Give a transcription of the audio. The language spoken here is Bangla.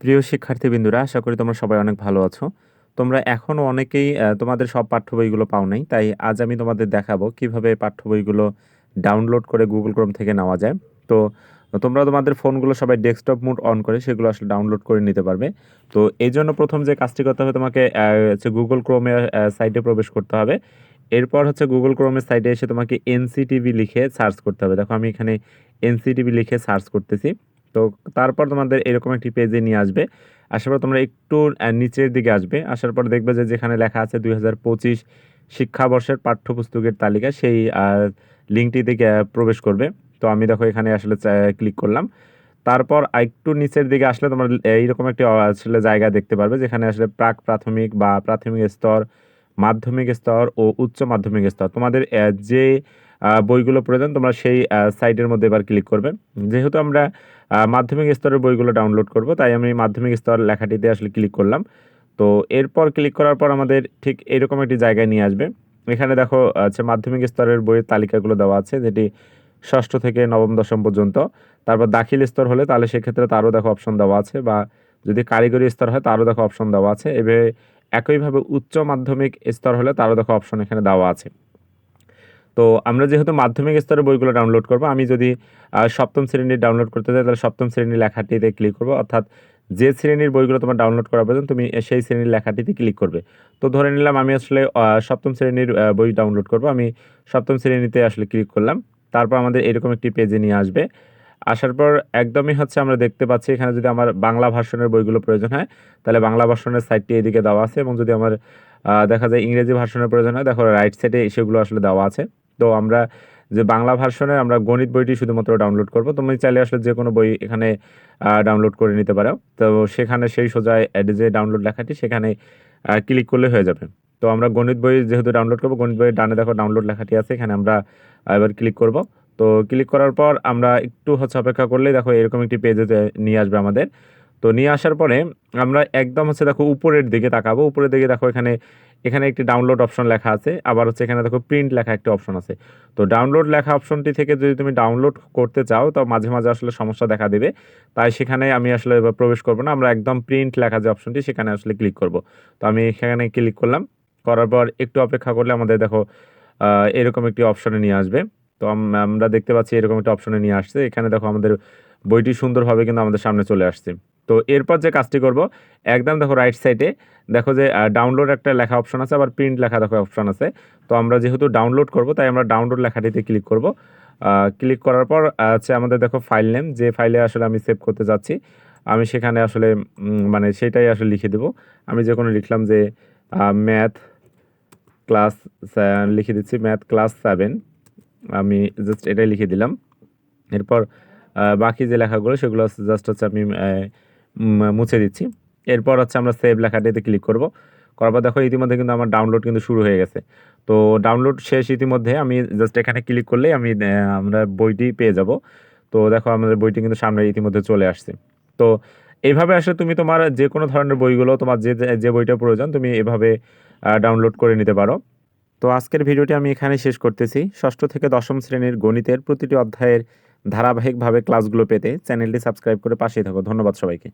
প্রিয় শিক্ষার্থীবৃন্দুরা, আশা করি তোমরা সবাই অনেক ভালো আছো। তোমরা এখনও অনেকেই তোমাদের সব পাঠ্য বইগুলো পাও নাই, তাই আজ আমি তোমাদের দেখাবো কীভাবে পাঠ্য বইগুলো ডাউনলোড করে গুগল ক্রোম থেকে নেওয়া যায়। তো, তোমরা তোমাদের ফোনগুলো সবাই ডেস্কটপ মোড অন করে সেগুলো আসলে ডাউনলোড করে নিতে পারবে। তো, এই জন্য প্রথম যে কাজটি করতে হবে তোমাকে হচ্ছে গুগল ক্রোমের সাইটে প্রবেশ করতে হবে। এরপর হচ্ছে গুগল ক্রোমের সাইটে এসে তোমাকে এনসিটিভি লিখে সার্চ করতে হবে। দেখো আমি এখানে এনসিটিভি লিখে সার্চ করতেছি। তো তারপর তোমাদের এরকম একটি পেজে নিয়ে আসবে। আসার পর তোমরা একটু নিচের দিকে আসবে। আসার পর দেখবে যে যেখানে লেখা আছে দুই হাজার পঁচিশ শিক্ষাবর্ষের পাঠ্যপুস্তকের তালিকা, সেই লিঙ্কটি থেকে প্রবেশ করবে। তো আমি দেখো এখানে আসলে ক্লিক করলাম। তারপর একটু নিচের দিকে আসলে তোমার এইরকম একটি আসলে জায়গা দেখতে পারবে, যেখানে আসলে প্রাক প্রাথমিক বা প্রাথমিক স্তর, মাধ্যমিক স্তর ও উচ্চ মাধ্যমিক স্তর। তোমাদের যে বইগুলো প্রয়োজন তোমরা সেই সাইটের মধ্যে এবার ক্লিক করবে। যেহেতু আমরা মাধ্যমিক স্তরের বইগুলো ডাউনলোড করব, তাই আমি মাধ্যমিক স্তর লেখাটিতে আসলে ক্লিক করলাম। তো এরপর ক্লিক করার পর আমাদের ঠিক এরকম একটি জায়গায় নিয়ে আসবে। এখানে দেখো আচ্ছা মাধ্যমিক স্তরের বইয়ের তালিকাগুলো দেওয়া আছে, যেটি ষষ্ঠ থেকে নবম দশম পর্যন্ত। তারপর দাখিল স্তর হলে তাহলে সেক্ষেত্রে তারও দেখো অপশন দেওয়া আছে, বা যদি কারিগরি স্তর হয় তারও দেখো অপশন দেওয়া আছে। এভাবে একইভাবে উচ্চ মাধ্যমিক স্তর হলে তারও দেখো অপশন এখানে দেওয়া আছে। তো আমরা যেহেতু মাধ্যমিক স্তরের বইগুলো ডাউনলোড করব, আমি যদি সপ্তম শ্রেণির ডাউনলোড করতে চাই, তাহলে সপ্তম শ্রেণির লেখাটিতে ক্লিক করব। অর্থাৎ যে শ্রেণির বইগুলো তোমার ডাউনলোড করার প্রয়োজন, তুমি সেই শ্রেণির লেখাটিতে ক্লিক করবে। তো ধরে নিলাম আমি আসলে সপ্তম শ্রেণির বই ডাউনলোড করব। আমি সপ্তম শ্রেণীতে আসলে ক্লিক করলাম। তারপর আমাদের এরকম একটি পেজে নিয়ে আসবে। আসার পর একদমই হচ্ছে আমরা দেখতে পাচ্ছি, এখানে যদি আমার বাংলা ভার্সনের বইগুলো প্রয়োজন হয়, তাহলে বাংলা ভার্সনের সাইটটি এদিকে দেওয়া আছে এবং যদি আমার দেখা যায় ইংরেজি ভার্সনের প্রয়োজন হয়, দেখো রাইট সাইডে সেগুলো আসলে দেওয়া আছে। তো আমরা যে বাংলা ভার্সনের আমরা গণিত বইটি শুধুমাত্র ডাউনলোড করব। তুমি চাইলে আসলে যে কোনো বই এখানে ডাউনলোড করে নিতে পারো। তো সেখানে সেই সোজা যে ডাউনলোড লেখাটি সেখানে ক্লিক করলে হয়ে যাবে। তো আমরা গণিত বই যেহেতু ডাউনলোড করব, গণিত বইয়ের ডানে দেখো ডাউনলোড লেখাটি আছে, এখানে আমরা এবার ক্লিক করব। তো ক্লিক করার পর আমরা একটু হচ্ছে অপেক্ষা করলেই দেখো এরকম একটি পেজে নিয়ে আসবে আমাদের। তো নিয়ে আসার পরে আমরা একদম হচ্ছে দেখো উপরের দিকে তাকাবো। উপরের দিকে দেখো এখানে এখানে একটি ডাউনলোড অপশন লেখা আছে। আবার হচ্ছে এখানে দেখো প্রিন্ট লেখা একটি অপশন আছে। তো ডাউনলোড লেখা অপশনটি থেকে যদি তুমি ডাউনলোড করতে চাও, তো মাঝে মাঝে আসলে সমস্যা দেখা দেবে। তাই সেখানে আমি আসলে এবার প্রবেশ করব না। আমরা একদম প্রিন্ট লেখা যে অপশনটি সেখানে আসলে ক্লিক করব। তো আমি সেখানে ক্লিক করলাম। করার পর একটু অপেক্ষা করলে আমাদের দেখো এরকম একটি অপশনে নিয়ে আসবে। তো আমরা দেখতে পাচ্ছি এরকম একটা অপশনে নিয়ে আসছে। এখানে দেখো আমাদের বইটি সুন্দরভাবে কিন্তু আমাদের সামনে চলে আসছে। তো এরপর যে কাজটি করব, একদম দেখো রাইট সাইডে দেখো যে ডাউনলোড একটা লেখা অপশন আছে, আবার প্রিন্ট লেখা দেখো অপশন আছে। তো আমরা যেহেতু ডাউনলোড করব, তাই আমরা ডাউনলোড লেখাটিতে ক্লিক করব। ক্লিক করার পর হচ্ছে আমাদের দেখো ফাইল নেম যে ফাইলে আসলে আমি সেভ করতে যাচ্ছি, আমি সেখানে আসলে মানে সেটাই আসলে লিখে দেব। আমি যে কোনো লিখলাম যে ম্যাথ ক্লাস লিখে দিচ্ছি ম্যাথ ক্লাস সেভেন আমি জাস্ট এটাই লিখে দিলাম। এরপর বাকি যে লেখাগুলো, সেগুলো জাস্ট হচ্ছে আমি মুছে দিচ্ছি। এরপর হচ্ছে আমরা সেভ লেখাটিতে ক্লিক করব। করার পর দেখো ইতিমধ্যে কিন্তু আমার ডাউনলোড কিন্তু শুরু হয়ে গেছে। তো ডাউনলোড শেষ ইতিমধ্যে আমি জাস্ট এখানে ক্লিক করলেই আমি আমরা বইটি পেয়ে যাব। তো দেখো আমাদের বইটি কিন্তু সামনে ইতিমধ্যে চলে আসছে। তো এইভাবে আসলে তুমি তোমার যে কোনো ধরনের বইগুলো, তোমার যে যে বইটা প্রয়োজন, তুমি এভাবে ডাউনলোড করে নিতে পারো। তো আজকের ভিডিওটি আমি এখানে শেষ করতেছি। ষষ্ঠ থেকে দশম শ্রেণির গণিতের প্রতিটি অধ্যায়ের ধারাবাহিকভাবে ক্লাসগুলো পেতে চ্যানেলটি সাবস্ক্রাইব করে পাশেই থাকো। ধন্যবাদ সবাইকে।